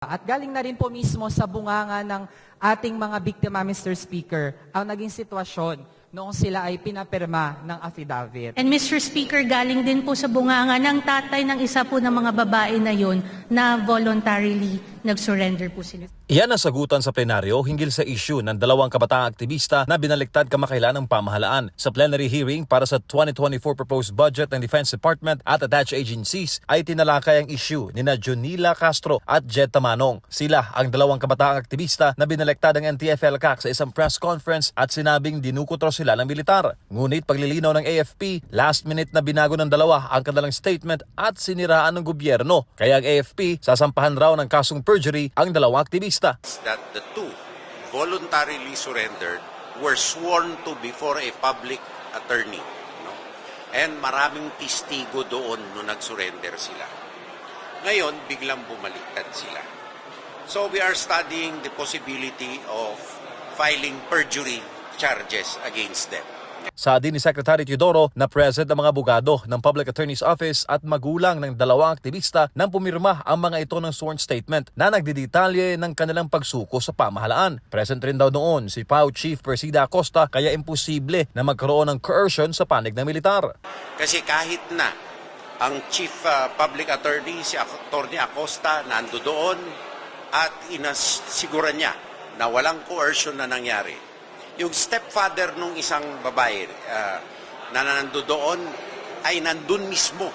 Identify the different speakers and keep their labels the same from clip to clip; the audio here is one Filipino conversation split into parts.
Speaker 1: At galing na rin po mismo sa bunganga ng ating mga biktima, Mr. Speaker, ang naging sitwasyon noong sila ay pinapirma ng affidavit.
Speaker 2: And Mr. Speaker, galing din po sa bunganga ng tatay ng isa po ng mga babae na yon na voluntarily nag-surrender po sila.
Speaker 3: Iyan ang sagutan sa plenaryo hinggil sa issue ng dalawang kabataang aktivista na binaliktad kamakailan ng pamahalaan. Sa plenary hearing para sa 2024 proposed budget ng Defense Department at attached agencies ay tinalakay ang issue ni na Junila Castro at Jed Tamanong. Sila ang dalawang kabataang aktivista na binaliktad ng NTFL-CAC sa isang press conference at sinabing dinukutro sila ng militar. Ngunit paglilinaw ng AFP, last minute na binago ng dalawa ang kanilang statement at siniraan ng gobyerno. Kaya ang AFP, sasampahan raw ng kasong perjury ang dalawang aktivista.
Speaker 4: That the two voluntarily surrendered were sworn to before a public attorney. No? And maraming testigo doon nung nag-surrender sila. Ngayon, biglang bumaliktad sila. So we are studying the possibility of filing perjury charges against them.
Speaker 3: Sa din ni Secretary Teodoro na present ang mga abogado ng Public Attorney's Office at magulang ng dalawang aktivista nang pumirma ang mga ito ng sworn statement na nagdidetalye ng kanilang pagsuko sa pamahalaan. Present rin daw noon si PAO Chief Presida Acosta kaya imposible na magkaroon ng coercion sa panig ng militar.
Speaker 4: Kasi kahit na ang Chief uh, Public Attorney, si Attorney Acosta, nando doon at inasiguran niya na walang coercion na nangyari. Yung stepfather nung isang babae uh, na nando doon ay nandun mismo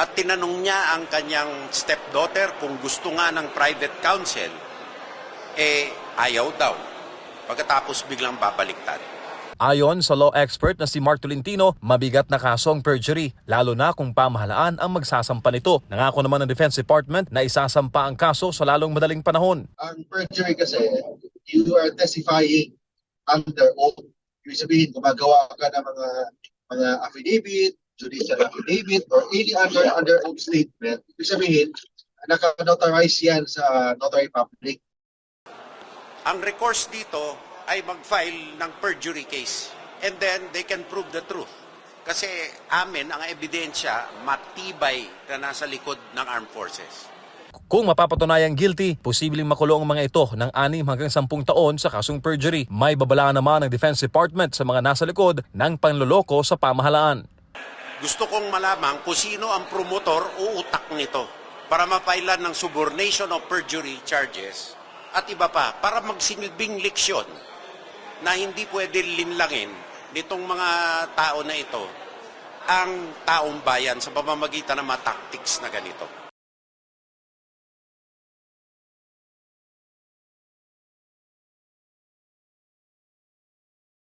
Speaker 4: at tinanong niya ang kanyang stepdaughter kung gusto nga ng private counsel, eh ayaw daw. Pagkatapos biglang babaliktad.
Speaker 3: Ayon sa law expert na si Mark Tolentino, mabigat na kasong perjury, lalo na kung pamahalaan ang magsasampa nito. Nangako naman ng Defense Department na isasampa ang kaso sa lalong madaling panahon.
Speaker 5: ang perjury kasi, you are testifying under oath. Ibig sabihin, gumagawa ka ng mga mga affidavit, judicial affidavit, or any other under oath statement. Ibig sabihin, naka-notarize yan sa notary public.
Speaker 4: Ang recourse dito ay mag-file ng perjury case. And then they can prove the truth. Kasi amin, ang ebidensya, matibay na nasa likod ng armed forces.
Speaker 3: Kung mapapatunayang guilty, posibleng makulong ang mga ito ng 6 hanggang 10 taon sa kasong perjury. May babalaan naman ng Defense Department sa mga nasa likod ng panloloko sa pamahalaan.
Speaker 4: Gusto kong malaman kung sino ang promotor o utak nito para mapailan ng subornation of perjury charges at iba pa para magsilbing leksyon na hindi pwede linlangin nitong mga tao na ito ang taong bayan sa pamamagitan ng mga tactics na ganito.